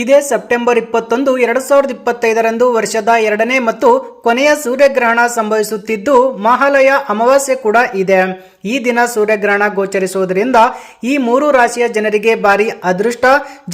ಇದೇ ಸೆಪ್ಟೆಂಬರ್ ಇಪ್ಪತ್ತೊಂದು, ಎರಡು ಸಾವಿರದ ಇಪ್ಪತ್ತೈದರಂದು ವರ್ಷದ ಎರಡನೇ ಮತ್ತು ಕೊನೆಯ ಸೂರ್ಯಗ್ರಹಣ ಸಂಭವಿಸುತ್ತಿದ್ದು, ಮಹಾಲಯ ಅಮಾವಾಸ್ಯೆ ಕೂಡ ಇದೆ. ಈ ದಿನ ಸೂರ್ಯಗ್ರಹಣ ಗೋಚರಿಸುವುದರಿಂದ ಈ ಮೂರು ರಾಶಿಯ ಜನರಿಗೆ ಭಾರಿ ಅದೃಷ್ಟ,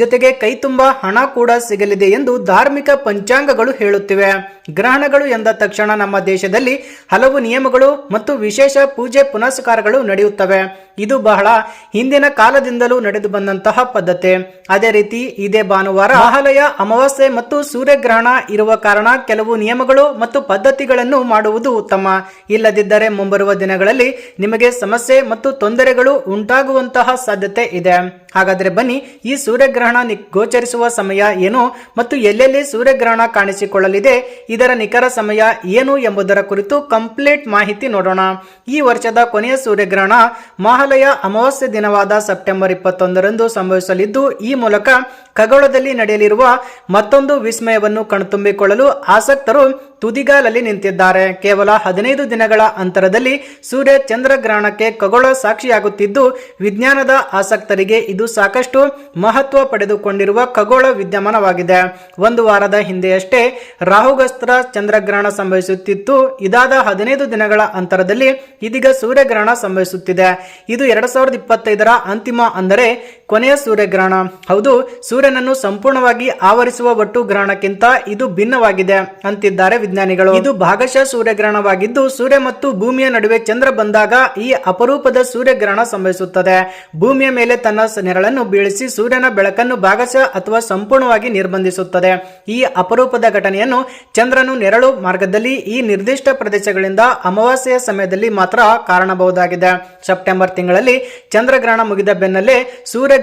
ಜೊತೆಗೆ ಕೈತುಂಬ ಹಣ ಕೂಡ ಸಿಗಲಿದೆ ಎಂದು ಧಾರ್ಮಿಕ ಪಂಚಾಂಗಗಳು ಹೇಳುತ್ತಿವೆ. ಗ್ರಹಣಗಳು ಎಂದ ತಕ್ಷಣ ನಮ್ಮ ದೇಶದಲ್ಲಿ ಹಲವು ನಿಯಮಗಳು ಮತ್ತು ವಿಶೇಷ ಪೂಜೆ ಪುನಸ್ಕಾರಗಳು ನಡೆಯುತ್ತವೆ. ಇದು ಬಹಳ ಹಿಂದಿನ ಕಾಲದಿಂದಲೂ ನಡೆದು ಬಂದಂತಹ ಪದ್ಧತಿ. ಅದೇ ರೀತಿ ಇದೇ ಭಾನುವಾರ ಮಹಾಲಯ ಅಮಾವಾಸ್ಯೆ ಮತ್ತು ಸೂರ್ಯಗ್ರಹಣ ಇರುವ ಕಾರಣ ಕೆಲವು ನಿಯಮಗಳು ಮತ್ತು ಪದ್ಧತಿಗಳನ್ನು ಮಾಡುವುದು ಉತ್ತಮ. ಇಲ್ಲದಿದ್ದರೆ ಮುಂಬರುವ ದಿನಗಳಲ್ಲಿ ನಿಮಗೆ ಸಮಸ್ಯೆ ಮತ್ತು ತೊಂದರೆಗಳು ಉಂಟಾಗುವಂತಹ ಸಾಧ್ಯತೆ ಇದೆ. ಹಾಗಾದ್ರೆ ಬನ್ನಿ, ಈ ಸೂರ್ಯಗ್ರಹಣ ನಿ- ಗೋಚರಿಸುವ ಸಮಯ ಏನು ಮತ್ತು ಎಲ್ಲೆಲ್ಲಿ ಸೂರ್ಯಗ್ರಹಣ ಕಾಣಿಸಿಕೊಳ್ಳಲಿದೆ, ಇದರ ನಿಖರ ಸಮಯ ಏನು ಎಂಬುದರ ಕುರಿತು ಕಂಪ್ಲೀಟ್ ಮಾಹಿತಿ ನೋಡೋಣ. ಈ ವರ್ಷದ ಕೊನೆಯ ಸೂರ್ಯಗ್ರಹಣ ಮಹಾಲಯ ಅಮಾವಾಸ್ಯೆ ದಿನವಾದ ಸೆಪ್ಟೆಂಬರ್ ಇಪ್ಪತ್ತೊಂದರಂದು ಸಂಭವಿಸಲಿದ್ದು, ಈ ಮೂಲಕ ಖಗೋಳದಲ್ಲಿ ನಡೆಯಲಿರುವ ಮತ್ತೊಂದು ವಿಸ್ಮಯವನ್ನು ಕಣ್ತುಂಬಿಕೊಳ್ಳಲು ಆಸಕ್ತರು ತುದಿಗಾಲಲ್ಲಿ ನಿಂತಿದ್ದಾರೆ. ಕೇವಲ ಹದಿನೈದು ದಿನಗಳ ಅಂತರದಲ್ಲಿ ಸೂರ್ಯ ಚಂದ್ರಗ್ರಹಣಕ್ಕೆ ಖಗೋಳ ಸಾಕ್ಷಿಯಾಗುತ್ತಿದ್ದು, ವಿಜ್ಞಾನದ ಆಸಕ್ತರಿಗೆ ಇದು ಸಾಕಷ್ಟು ಮಹತ್ವ ಪಡೆದುಕೊಂಡಿರುವ ಖಗೋಳ ವಿದ್ಯಮಾನವಾಗಿದೆ. ಒಂದು ವಾರದ ಹಿಂದೆಯಷ್ಟೇ ರಾಹುಗಸ್ತ್ರ ಚಂದ್ರಗ್ರಹಣ ಸಂಭವಿಸುತ್ತಿತ್ತು. ಇದಾದ ಹದಿನೈದು ದಿನಗಳ ಅಂತರದಲ್ಲಿ ಇದೀಗ ಸೂರ್ಯಗ್ರಹಣ ಸಂಭವಿಸುತ್ತಿದೆ. ಇದು ಎರಡ್ ಸಾವಿರದ ಇಪ್ಪತ್ತೈದರ ಅಂತಿಮ ಅಂದರೆ ಕೊನೆಯ ಸೂರ್ಯಗ್ರಹಣ. ಹೌದು, ಸೂರ್ಯನನ್ನು ಸಂಪೂರ್ಣವಾಗಿ ಆವರಿಸುವ ಒಟ್ಟು ಗ್ರಹಣಕ್ಕಿಂತ ಇದು ಭಿನ್ನವಾಗಿದೆ ಅಂತಿದ್ದಾರೆ ವಿಜ್ಞಾನಿಗಳು. ಇದು ಭಾಗಶಃ ಸೂರ್ಯಗ್ರಹಣವಾಗಿದ್ದು, ಸೂರ್ಯ ಮತ್ತು ಭೂಮಿಯ ನಡುವೆ ಚಂದ್ರ ಬಂದಾಗ ಈ ಅಪರೂಪದ ಸೂರ್ಯಗ್ರಹಣ ಸಂಭವಿಸುತ್ತದೆ. ಭೂಮಿಯ ಮೇಲೆ ತನ್ನ ನೆರಳನ್ನು ಬೀಳಿಸಿ ಸೂರ್ಯನ ಬೆಳಕನ್ನು ಭಾಗಶಃ ಅಥವಾ ಸಂಪೂರ್ಣವಾಗಿ ನಿರ್ಬಂಧಿಸುತ್ತದೆ. ಈ ಅಪರೂಪದ ಘಟನೆಯನ್ನು ಚಂದ್ರನು ನೆರಳು ಮಾರ್ಗದಲ್ಲಿ ಈ ನಿರ್ದಿಷ್ಟ ಪ್ರದೇಶಗಳಿಂದ ಅಮಾವಾಸ್ಯೆಯ ಸಮಯದಲ್ಲಿ ಮಾತ್ರ ಕಾರಣಬಹುದಾಗಿದೆ ಸೆಪ್ಟೆಂಬರ್ ತಿಂಗಳಲ್ಲಿ ಚಂದ್ರಗ್ರಹಣ ಮುಗಿದ ಬೆನ್ನಲ್ಲೇ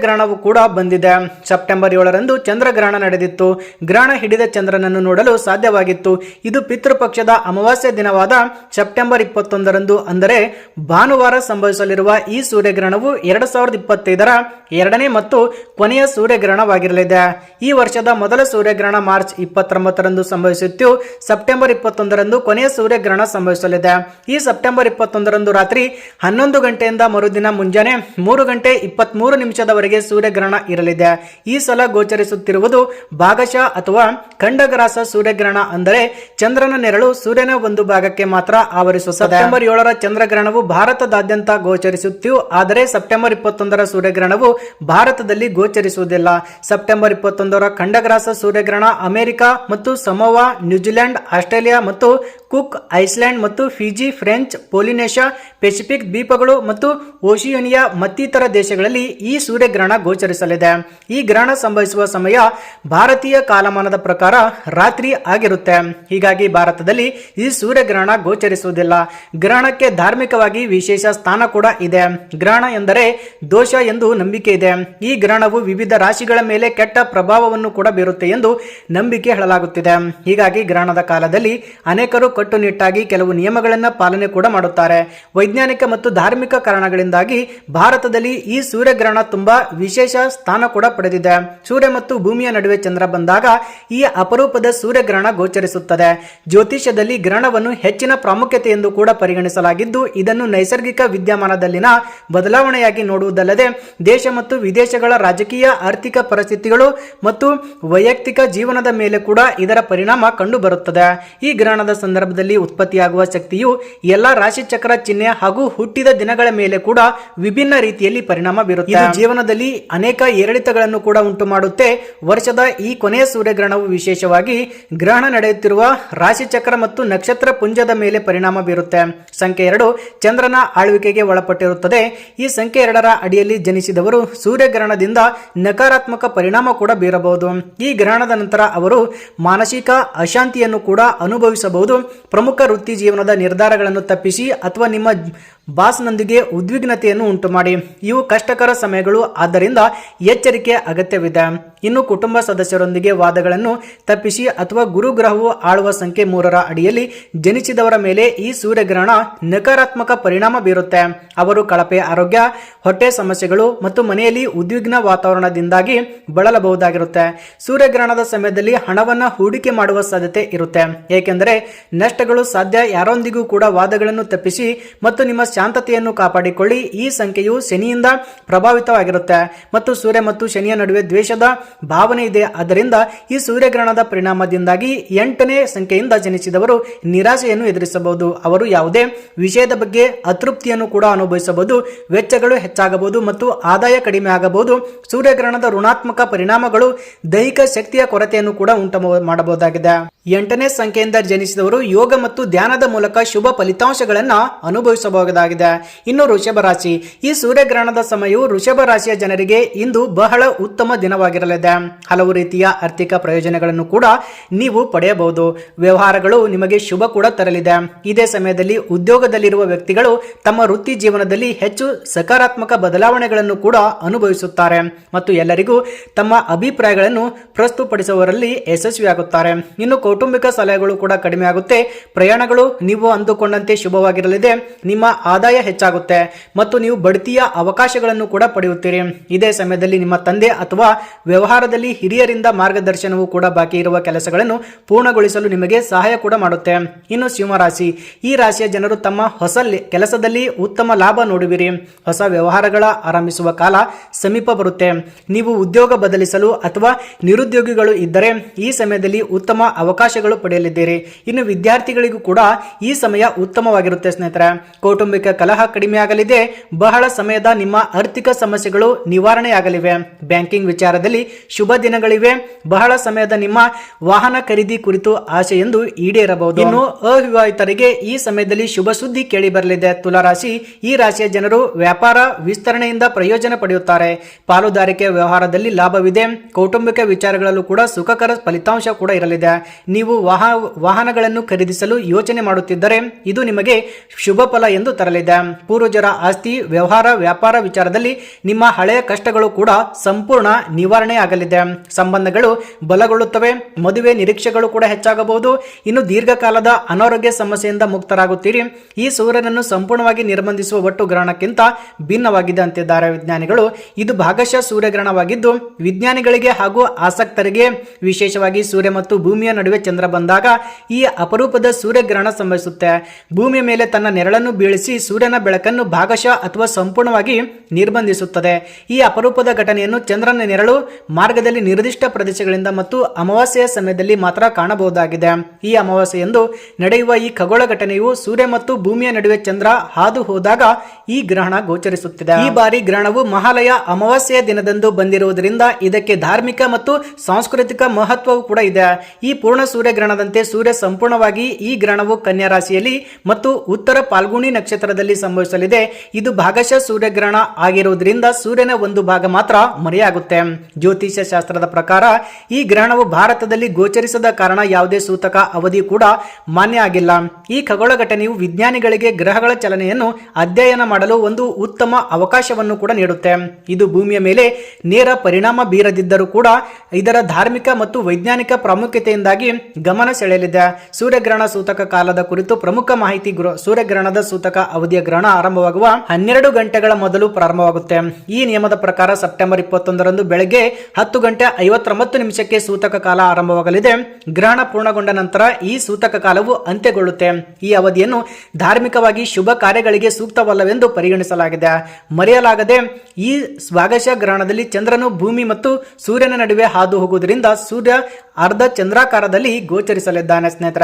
ಸೂರ್ಯಗ್ರಹಣವು ಕೂಡ ಬಂದಿದೆ. ಸೆಪ್ಟೆಂಬರ್ ಏಳರಂದು ಚಂದ್ರಗ್ರಹಣ ನಡೆದಿತ್ತು. ಗ್ರಹಣ ಹಿಡಿದ ಚಂದ್ರನನ್ನು ನೋಡಲು ಸಾಧ್ಯವಾಗಿತ್ತು. ಇದು ಪಿತೃಪಕ್ಷದ ಅಮಾವಾಸ್ಯ ದಿನವಾದ ಸೆಪ್ಟೆಂಬರ್ ಇಪ್ಪತ್ತೊಂದರಂದು ಅಂದರೆ ಭಾನುವಾರ ಸಂಭವಿಸಲಿರುವ ಈ ಸೂರ್ಯಗ್ರಹಣವು ಎರಡು ಸಾವಿರದ ಇಪ್ಪತ್ತೈದರ ಎರಡನೇ ಮತ್ತು ಕೊನೆಯ ಸೂರ್ಯಗ್ರಹಣವಾಗಿರಲಿದೆ. ಈ ವರ್ಷದ ಮೊದಲ ಸೂರ್ಯಗ್ರಹಣ ಮಾರ್ಚ್ ಇಪ್ಪತ್ತೊಂಬತ್ತರಂದು ಸಂಭವಿಸಿತ್ತು. ಸೆಪ್ಟೆಂಬರ್ ಇಪ್ಪತ್ತೊಂದರಂದು ಕೊನೆಯ ಸೂರ್ಯಗ್ರಹಣ ಸಂಭವಿಸಲಿದೆ. ಈ ಸೆಪ್ಟೆಂಬರ್ ಇಪ್ಪತ್ತೊಂದರಂದು ರಾತ್ರಿ ಹನ್ನೊಂದು ಗಂಟೆಯಿಂದ ಮರುದಿನ ಮುಂಜಾನೆ ಮೂರು ಗಂಟೆ ಇಪ್ಪತ್ಮೂರು ನಿಮಿಷದವರೆಗೆ ಸೂರ್ಯಗ್ರಹಣ ಇರಲಿದೆ. ಈ ಸಲ ಗೋಚರಿಸುತ್ತಿರುವುದು ಭಾಗಶಃ ಅಥವಾ ಖಂಡಗ್ರಾಸ ಸೂರ್ಯಗ್ರಹಣ ಅಂದರೆ ಚಂದ್ರನ ನೆರಳು ಸೂರ್ಯನ ಒಂದು ಭಾಗಕ್ಕೆ ಮಾತ್ರ ಆವರಿಸುತ್ತದೆ. ಸೆಪ್ಟೆಂಬರ್ ಏಳರ ಚಂದ್ರಗ್ರಹಣವು ಭಾರತದಾದ್ಯಂತ ಗೋಚರಿಸುತ್ತಿವೆ ಆದರೆ ಸೆಪ್ಟೆಂಬರ್ ಇಪ್ಪತ್ತೊಂದರ ಸೂರ್ಯಗ್ರಹಣವು ಭಾರತದಲ್ಲಿ ಗೋಚರಿಸುವುದಿಲ್ಲ. ಸೆಪ್ಟೆಂಬರ್ ಇಪ್ಪತ್ತೊಂದರ ಖಂಡಗ್ರಾಸ ಸೂರ್ಯಗ್ರಹಣ ಅಮೆರಿಕ ಮತ್ತು ಸಮೋವಾ ನ್ಯೂಜಿಲೆಂಡ್ ಆಸ್ಟ್ರೇಲಿಯಾ ಮತ್ತು ಕುಕ್, ಐಸ್ಲ್ಯಾಂಡ್ ಮತ್ತು ಫಿಜಿ, ಫ್ರೆಂಚ್, ಪೊಲಿನೇಷಿಯಾ, ಪೆಸಿಫಿಕ್ ದ್ವೀಪಗಳು ಮತ್ತು ಓಶಿಯೋನಿಯಾ ಮತ್ತಿತರ ದೇಶಗಳಲ್ಲಿ ಈ ಸೂರ್ಯಗ್ರಹಣ ಗೋಚರಿಸಲಿದೆ. ಈ ಗ್ರಹಣ ಸಂಭವಿಸುವ ಸಮಯ ಭಾರತೀಯ ಕಾಲಮಾನದ ಪ್ರಕಾರ ರಾತ್ರಿ ಆಗಿರುತ್ತೆ. ಹೀಗಾಗಿ ಭಾರತದಲ್ಲಿ ಈ ಸೂರ್ಯಗ್ರಹಣ ಗೋಚರಿಸುವುದಿಲ್ಲ. ಗ್ರಹಣಕ್ಕೆ ಧಾರ್ಮಿಕವಾಗಿ ವಿಶೇಷ ಸ್ಥಾನ ಕೂಡ ಇದೆ. ಗ್ರಹಣ ಎಂದರೆ ದೋಷ ಎಂದು ನಂಬಿಕೆ ಇದೆ. ಈ ಗ್ರಹಣವು ವಿವಿಧ ರಾಶಿಗಳ ಮೇಲೆ ಕೆಟ್ಟ ಪ್ರಭಾವವನ್ನು ಕೂಡ ಬೀರುತ್ತೆ ಎಂದು ನಂಬಿಕೆ ಹೇಳಲಾಗುತ್ತಿದೆ. ಹೀಗಾಗಿ ಗ್ರಹಣದ ಕಾಲದಲ್ಲಿ ಅನೇಕರು ಕಟ್ಟುನಿಟ್ಟಾಗಿ ಕೆಲವು ನಿಯಮಗಳನ್ನು ಪಾಲನೆ ಕೂಡ ಮಾಡುತ್ತಾರೆ. ವೈಜ್ಞಾನಿಕ ಮತ್ತು ಧಾರ್ಮಿಕ ಕಾರಣಗಳಿಂದಾಗಿ ಭಾರತದಲ್ಲಿ ಈ ಸೂರ್ಯಗ್ರಹಣ ತುಂಬಾ ವಿಶೇಷ ಸ್ಥಾನ ಕೂಡ ಪಡೆದಿದೆ. ಸೂರ್ಯ ಮತ್ತು ಭೂಮಿಯ ನಡುವೆ ಚಂದ್ರ ಬಂದಾಗ ಈ ಅಪರೂಪದ ಸೂರ್ಯಗ್ರಹಣ ಗೋಚರಿಸುತ್ತದೆ. ಜ್ಯೋತಿಷ್ಯದಲ್ಲಿ ಗ್ರಹಣವನ್ನು ಹೆಚ್ಚಿನ ಪ್ರಾಮುಖ್ಯತೆ ಎಂದು ಕೂಡ ಪರಿಗಣಿಸಲಾಗಿದ್ದು, ಇದನ್ನು ನೈಸರ್ಗಿಕ ವಿದ್ಯಮಾನದಲ್ಲಿನ ಬದಲಾವಣೆಯಾಗಿ ನೋಡುವುದಲ್ಲದೆ, ದೇಶ ಮತ್ತು ವಿದೇಶಗಳ ರಾಜಕೀಯ, ಆರ್ಥಿಕ ಪರಿಸ್ಥಿತಿಗಳು ಮತ್ತು ವೈಯಕ್ತಿಕ ಜೀವನದ ಮೇಲೆ ಕೂಡ ಇದರ ಪರಿಣಾಮ ಕಂಡುಬರುತ್ತದೆ. ಈ ಗ್ರಹಣದ ಸಂದರ್ಭದಲ್ಲಿ ಉತ್ಪತ್ತಿಯಾಗುವ ಶಕ್ತಿಯು ಎಲ್ಲ ರಾಶಿಚಕ್ರ ಚಿಹ್ನೆ ಹಾಗೂ ಹುಟ್ಟಿದ ದಿನಗಳ ಮೇಲೆ ಕೂಡ ವಿಭಿನ್ನ ರೀತಿಯಲ್ಲಿ ಪರಿಣಾಮ ಬೀರುತ್ತದೆ ಇದು ಜೀವನದಲ್ಲಿ ಅನೇಕ ಏರಿಳಿತಗಳನ್ನು ಕೂಡ ಉಂಟು ಮಾಡುತ್ತೆ. ವರ್ಷದ ಈ ಕೊನೆಯ ಸೂರ್ಯಗ್ರಹಣವು ವಿಶೇಷವಾಗಿ ಗ್ರಹಣ ನಡೆಯುತ್ತಿರುವ ರಾಶಿಚಕ್ರ ಮತ್ತು ನಕ್ಷತ್ರ ಪುಂಜದ ಮೇಲೆ ಪರಿಣಾಮ ಬೀರುತ್ತೆ. ಸಂಖ್ಯೆ ಎರಡು, ಚಂದ್ರನ ಆಳ್ವಿಕೆಗೆ ಒಳಪಟ್ಟಿರುತ್ತದೆ. ಈ ಸಂಖ್ಯೆ ಎರಡರ ಅಡಿಯಲ್ಲಿ ಜನಿಸಿದವರು ಸೂರ್ಯಗ್ರಹಣದಿಂದ ನಕಾರಾತ್ಮಕ ಪರಿಣಾಮ ಕೂಡ ಬೀರಬಹುದು. ಈ ಗ್ರಹಣದ ನಂತರ ಅವರು ಮಾನಸಿಕ ಅಶಾಂತಿಯನ್ನು ಕೂಡ ಅನುಭವಿಸಬಹುದು. ಪ್ರಮುಖ ವೃತ್ತಿ ಜೀವನದ ನಿರ್ಧಾರಗಳನ್ನು ತಪ್ಪಿಸಿ ಅಥವಾ ನಿಮ್ಮ ಬಾಸ್ನೊಂದಿಗೆ ಉದ್ವಿಗ್ನತೆಯನ್ನು ಉಂಟುಮಾಡಿ. ಇವು ಕಷ್ಟಕರ ಸಮಯಗಳು, ಆದ್ದರಿಂದ ಎಚ್ಚರಿಕೆ ಅಗತ್ಯವಿದೆ. ಇನ್ನು ಕುಟುಂಬ ಸದಸ್ಯರೊಂದಿಗೆ ವಾದಗಳನ್ನು ತಪ್ಪಿಸಿ ಅಥವಾ ಗುರುಗ್ರಹವು ಆಳುವ ಸಂಖ್ಯೆ ಮೂರರ ಅಡಿಯಲ್ಲಿ ಜನಿಸಿದವರ ಮೇಲೆ ಈ ಸೂರ್ಯಗ್ರಹಣ ನಕಾರಾತ್ಮಕ ಪರಿಣಾಮ ಬೀರುತ್ತೆ. ಅವರು ಕಳಪೆ ಆರೋಗ್ಯ, ಹೊಟ್ಟೆ ಸಮಸ್ಯೆಗಳು ಮತ್ತು ಮನೆಯಲ್ಲಿ ಉದ್ವಿಗ್ನ ವಾತಾವರಣದಿಂದಾಗಿ ಬಳಲಬಹುದಾಗಿರುತ್ತೆ. ಸೂರ್ಯಗ್ರಹಣದ ಸಮಯದಲ್ಲಿ ಹಣವನ್ನು ಹೂಡಿಕೆ ಮಾಡುವ ಸಾಧ್ಯತೆ ಇರುತ್ತೆ. ಏಕೆಂದರೆ ನಷ್ಟಗಳು ಸಾಧ್ಯ ಯಾರೊಂದಿಗೂ ಕೂಡ ವಾದಗಳನ್ನು ತಪ್ಪಿಸಿ ಮತ್ತು ನಿಮ್ಮ ಶಾಂತತೆಯನ್ನು ಕಾಪಾಡಿಕೊಳ್ಳಿ. ಈ ಸಂಖ್ಯೆಯು ಶನಿಯಿಂದ ಪ್ರಭಾವಿತವಾಗಿರುತ್ತೆ. ಮತ್ತು ಸೂರ್ಯ ಮತ್ತು ಶನಿಯ ನಡುವೆ ದ್ವೇಷದ ಭಾವನೆ ಇದೆ. ಆದ್ದರಿಂದ ಈ ಸೂರ್ಯಗ್ರಹಣದ ಪರಿಣಾಮದಿಂದಾಗಿ ಎಂಟನೇ ಸಂಖ್ಯೆಯಿಂದ ಜನಿಸಿದವರು ನಿರಾಶೆಯನ್ನು ಎದುರಿಸಬಹುದು. ಅವರು ಯಾವುದೇ ವಿಷಯದ ಬಗ್ಗೆ ಅತೃಪ್ತಿಯನ್ನು ಕೂಡ ಅನುಭವಿಸಬಹುದು. ವೆಚ್ಚಗಳು ಹೆಚ್ಚಾಗಬಹುದು ಮತ್ತು ಆದಾಯ ಕಡಿಮೆ ಆಗಬಹುದು. ಸೂರ್ಯಗ್ರಹಣದ ಋಣಾತ್ಮಕ ಪರಿಣಾಮಗಳು ದೈಹಿಕ ಶಕ್ತಿಯ ಕೊರತೆಯನ್ನು ಕೂಡ ಉಂಟು ಮಾಡಬಹುದಾಗಿದೆ. ಎಂಟನೇ ಸಂಖ್ಯೆಯಿಂದ ಜನಿಸಿದವರು ಯೋಗ ಮತ್ತು ಧ್ಯಾನದ ಮೂಲಕ ಶುಭ ಫಲಿತಾಂಶಗಳನ್ನು ಅನುಭವಿಸಬಹುದಾಗಿದೆ. ಇನ್ನು ವೃಷಭ ರಾಶಿ. ಈ ಸೂರ್ಯಗ್ರಹಣದ ಸಮಯವು ವೃಷಭ ರಾಶಿಯ ಜನರಿಗೆ ಇಂದು ಬಹಳ ಉತ್ತಮ ದಿನವಾಗಿರಲಿದೆ. ಹಲವು ರೀತಿಯ ಆರ್ಥಿಕ ಪ್ರಯೋಜನಗಳನ್ನು ಕೂಡ ನೀವು ಪಡೆಯಬಹುದು. ವ್ಯವಹಾರಗಳು ನಿಮಗೆ ಶುಭ ಕೂಡ ತರಲಿದೆ. ಇದೇ ಸಮಯದಲ್ಲಿ ಉದ್ಯೋಗದಲ್ಲಿರುವ ವ್ಯಕ್ತಿಗಳು ತಮ್ಮ ವೃತ್ತಿ ಜೀವನದಲ್ಲಿ ಹೆಚ್ಚು ಸಕಾರಾತ್ಮಕ ಬದಲಾವಣೆಗಳನ್ನು ಕೂಡ ಅನುಭವಿಸುತ್ತಾರೆ ಮತ್ತು ಎಲ್ಲರಿಗೂ ತಮ್ಮ ಅಭಿಪ್ರಾಯಗಳನ್ನು ಪ್ರಸ್ತುತಪಡಿಸುವವರಲ್ಲಿ ಯಶಸ್ವಿಯಾಗುತ್ತಾರೆ. ಇನ್ನು ಕೌಟುಂಬಿಕ ಸಲಹೆಗಳು ಕೂಡ ಕಡಿಮೆ ಆಗುತ್ತೆ. ಪ್ರಯಾಣಗಳು ನೀವು ಅಂದುಕೊಂಡಂತೆ ಶುಭವಾಗಿರಲಿದೆ. ನಿಮ್ಮ ಆದಾಯ ಹೆಚ್ಚಾಗುತ್ತೆ. ಮತ್ತು ನೀವು ಬಡ್ತಿಯ ಅವಕಾಶಗಳನ್ನು ಕೂಡ ಪಡೆಯುತ್ತೀರಿ. ಇದೇ ಸಮಯದಲ್ಲಿ ನಿಮ್ಮ ತಂದೆ ಅಥವಾ ವ್ಯವಹಾರದಲ್ಲಿ ಹಿರಿಯರಿಂದ ಮಾರ್ಗದರ್ಶನವು ಕೂಡ ಬಾಕಿ ಇರುವ ಕೆಲಸಗಳನ್ನು ಪೂರ್ಣಗೊಳಿಸಲು ನಿಮಗೆ ಸಹಾಯ ಕೂಡ ಮಾಡುತ್ತೆ. ಇನ್ನು ಸಿಂಹರಾಶಿ. ಈ ರಾಶಿಯ ಜನರು ತಮ್ಮ ಹೊಸ ಕೆಲಸದಲ್ಲಿ ಉತ್ತಮ ಲಾಭ ನೋಡುವಿರಿ. ಹೊಸ ವ್ಯವಹಾರಗಳ ಆರಂಭಿಸುವ ಕಾಲ ಸಮೀಪ ಬರುತ್ತೆ. ನೀವು ಉದ್ಯೋಗ ಬದಲಿಸಲು ಅಥವಾ ನಿರುದ್ಯೋಗಿಗಳು ಇದ್ದರೆ ಈ ಸಮಯದಲ್ಲಿ ಉತ್ತಮ ಅವಕಾಶಗಳು ಪಡೆಯಲಿದ್ದೀರಿ. ಇನ್ನು ವಿದ್ಯಾರ್ಥಿಗಳಿಗೂ ಕೂಡ ಈ ಸಮಯ ಉತ್ತಮವಾಗಿರುತ್ತೆ ಸ್ನೇಹಿತರೆ. ಕೌಟುಂಬಿಕ ಕಲಹ ಕಡಿಮೆಯಾಗಲಿದೆ ಬಹಳ ಸಮಯದ ನಿಮ್ಮ ಆರ್ಥಿಕ ಸಮಸ್ಯೆಗಳು ನಿವಾರಣೆಯಾಗಲಿವೆ. ಬ್ಯಾಂಕಿಂಗ್ ವಿಚಾರದಲ್ಲಿ ಶುಭ ದಿನಗಳಿವೆ. ಬಹಳ ಸಮಯದ ನಿಮ್ಮ ವಾಹನ ಖರೀದಿ ಕುರಿತು ಆಸೆ ಎಂದು ಈಡೇರಬಹುದು. ಇನ್ನು ಅವಿವಾಹಿತರಿಗೆ ಈ ಸಮಯದಲ್ಲಿ ಶುಭ ಸುದ್ದಿ ಕೇಳಿ ಬರಲಿದೆ. ತುಲಾರಾಶಿ, ಈ ರಾಶಿಯ ಜನರು ವ್ಯಾಪಾರ ವಿಸ್ತರಣೆಯಿಂದ ಪ್ರಯೋಜನ ಪಡೆಯುತ್ತಾರೆ. ಪಾಲುದಾರಿಕೆ ವ್ಯವಹಾರದಲ್ಲಿ ಲಾಭವಿದೆ. ಕೌಟುಂಬಿಕ ವಿಚಾರಗಳಲ್ಲೂ ಕೂಡ ಸುಖಕರ ಫಲಿತಾಂಶ ಕೂಡ ಇರಲಿದೆ. ನೀವು ವಾಹ, ವಾಹನಗಳನ್ನು ಖರೀದಿಸಲು ಯೋಚನೆ ಮಾಡುತ್ತಿದ್ದರೆ ಇದು ನಿಮಗೆ ಶುಭ ಫಲ ಎಂದು ತರಲಿದೆ. ಪೂರ್ವಜರ ಆಸ್ತಿ, ವ್ಯವಹಾರ, ವ್ಯಾಪಾರ ವಿಚಾರದಲ್ಲಿ ನಿಮ್ಮ ಹಳೆಯ ಕಷ್ಟಗಳು ಕೂಡ ಸಂಪೂರ್ಣ ನಿವಾರಣೆ ಆಗಲಿದೆ ಸಂಬಂಧಗಳು ಬಲಗೊಳ್ಳುತ್ತವೆ, ಮದುವೆ ನಿರೀಕ್ಷೆಗಳು ಕೂಡ ಹೆಚ್ಚಾಗಬಹುದು. ಇನ್ನು ದೀರ್ಘಕಾಲದ ಅನಾರೋಗ್ಯ ಸಮಸ್ಯೆಯಿಂದ ಮುಕ್ತರಾಗುತ್ತೀರಿ. ಈ ಸೂರ್ಯನನ್ನು ಸಂಪೂರ್ಣವಾಗಿ ನಿರ್ಬಂಧಿಸುವ ಒಟ್ಟು ಗ್ರಹಣಕ್ಕಿಂತ ಭಿನ್ನವಾಗಿದೆ ಅಂತಿದ್ದಾರೆ ವಿಜ್ಞಾನಿಗಳು. ಇದು ಭಾಗಶಃ ಸೂರ್ಯಗ್ರಹಣವಾಗಿದ್ದು, ವಿಜ್ಞಾನಿಗಳಿಗೆ ಹಾಗೂ ಆಸಕ್ತರಿಗೆ, ವಿಶೇಷವಾಗಿ ಸೂರ್ಯ ಮತ್ತು ಭೂಮಿಯ ನಡುವೆ ಚಂದ್ರ ಬಂದಾಗ ಈ ಅಪರೂಪದ ಸೂರ್ಯಗ್ರಹಣ ಸಂಭವಿಸುತ್ತೆ. ಭೂಮಿಯ ಮೇಲೆ ತನ್ನ ನೆರಳನ್ನು ಬೀಳಿಸಿ ಸೂರ್ಯನ ಬೆಳಕನ್ನು ಭಾಗಶಃ ಅಥವಾ ಸಂಪೂರ್ಣವಾಗಿ ನಿರ್ಬಂಧಿಸುತ್ತದೆ. ಈ ಅಪರೂಪದ ಘಟನೆಯನ್ನು ಚಂದ್ರನ ನೆರಳು ಮಾರ್ಗದಲ್ಲಿ ನಿರ್ದಿಷ್ಟ ಪ್ರದೇಶಗಳಿಂದ ಮತ್ತು ಅಮಾವಾಸ್ಯೆಯ ಸಮಯದಲ್ಲಿ ಮಾತ್ರ ಕಾಣಬಹುದಾಗಿದೆ. ಈ ಅಮಾವಾಸ್ಯೆಯಂದು ನಡೆಯುವ ಈ ಖಗೋಳ ಘಟನೆಯು ಸೂರ್ಯ ಮತ್ತು ಭೂಮಿಯ ನಡುವೆ ಚಂದ್ರ ಹಾದು ಹೋದಾಗ ಈ ಗ್ರಹಣ ಗೋಚರಿಸುತ್ತಿದೆ. ಈ ಬಾರಿ ಗ್ರಹಣವು ಮಹಾಲಯ ಅಮಾವಾಸ್ಯೆಯ ದಿನದಂದು ಬಂದಿರುವುದರಿಂದ ಇದಕ್ಕೆ ಧಾರ್ಮಿಕ ಮತ್ತು ಸಾಂಸ್ಕೃತಿಕ ಮಹತ್ವವು ಕೂಡ ಇದೆ. ಈ ಪೂರ್ಣ ಸೂರ್ಯಗ್ರಹಣದಂತೆ ಸೂರ್ಯ ಸಂಪೂರ್ಣವಾಗಿ ಈ ಗ್ರಹಣವು ಕನ್ಯಾ ರಾಶಿಯಲ್ಲಿ ಮತ್ತು ಉತ್ತರ ಪಾಲ್ಗುಣಿ ನಕ್ಷತ್ರದಲ್ಲಿ ಸಂಭವಿಸಲಿದೆ. ಇದು ಭಾಗಶಃ ಸೂರ್ಯಗ್ರಹಣ ಆಗಿರುವುದರಿಂದ ಸೂರ್ಯನ ಒಂದು ಭಾಗ ಮಾತ್ರ ಮರೆಯಾಗುತ್ತೆ. ಜ್ಯೋತಿಷ್ಯ ಶಾಸ್ತ್ರದ ಪ್ರಕಾರ ಈ ಗ್ರಹಣವು ಭಾರತದಲ್ಲಿ ಗೋಚರಿಸದ ಕಾರಣ ಯಾವುದೇ ಸೂತಕ ಅವಧಿ ಕೂಡ ಮಾನ್ಯ ಆಗಿಲ್ಲ. ಈ ಖಗೋಳ ಘಟನೆಯು ವಿಜ್ಞಾನಿಗಳಿಗೆ ಗ್ರಹಗಳ ಚಲನೆಯನ್ನು ಅಧ್ಯಯನ ಮಾಡಲು ಒಂದು ಉತ್ತಮ ಅವಕಾಶವನ್ನು ಕೂಡ ನೀಡುತ್ತೆ. ಇದು ಭೂಮಿಯ ಮೇಲೆ ನೇರ ಪರಿಣಾಮ ಬೀರದಿದ್ದರೂ ಕೂಡ ಇದರ ಧಾರ್ಮಿಕ ಮತ್ತು ವೈಜ್ಞಾನಿಕ ಪ್ರಾಮುಖ್ಯತೆಯಿಂದಾಗಿ ಗಮನ ಸೆಳೆಯಲಿದೆ. ಸೂರ್ಯಗ್ರಹಣ ಸೂತಕ ಕಾಲದ ಕುರಿತು ಪ್ರಮುಖ ಮಾಹಿತಿ ಸೂರ್ಯಗ್ರಹಣದ ಸೂತಕ ಅವಧಿಯ ಗ್ರಹಣ ಆರಂಭವಾಗುವ ಹನ್ನೆರಡು ಗಂಟೆಗಳ ಮೊದಲು ಪ್ರಾರಂಭವಾಗುತ್ತೆ. ಈ ನಿಯಮದ ಪ್ರಕಾರ ಸೆಪ್ಟೆಂಬರ್ ಇಪ್ಪತ್ತೊಂದರಂದು ಬೆಳಗ್ಗೆ ಹತ್ತು ಗಂಟೆ ಐವತ್ತೊಂಬತ್ತು ನಿಮಿಷಕ್ಕೆ ಸೂತಕ ಕಾಲ ಆರಂಭವಾಗಲಿದೆ. ಗ್ರಹಣ ಪೂರ್ಣಗೊಂಡ ನಂತರ ಈ ಸೂತಕ ಕಾಲವು ಅಂತ್ಯಗೊಳ್ಳುತ್ತೆ. ಈ ಅವಧಿಯನ್ನು ಧಾರ್ಮಿಕವಾಗಿ ಶುಭ ಕಾರ್ಯಗಳಿಗೆ ಸೂಕ್ತವಲ್ಲವೆಂದು ಪರಿಗಣಿಸಲಾಗಿದೆ. ಮರೆಯಲಾಗದೆ ಈ ಸ್ವಾಗಶ ಗ್ರಹಣದಲ್ಲಿ ಚಂದ್ರನು ಭೂಮಿ ಮತ್ತು ಸೂರ್ಯನ ನಡುವೆ ಹಾದು ಹೋಗುವುದರಿಂದ ಸೂರ್ಯ ಅರ್ಧ ಚಂದ್ರಾಕಾರದಲ್ಲಿ ಗೋಚರಿಸಲಿದ್ದಾನೆ ಸ್ನೇಹಿತರ.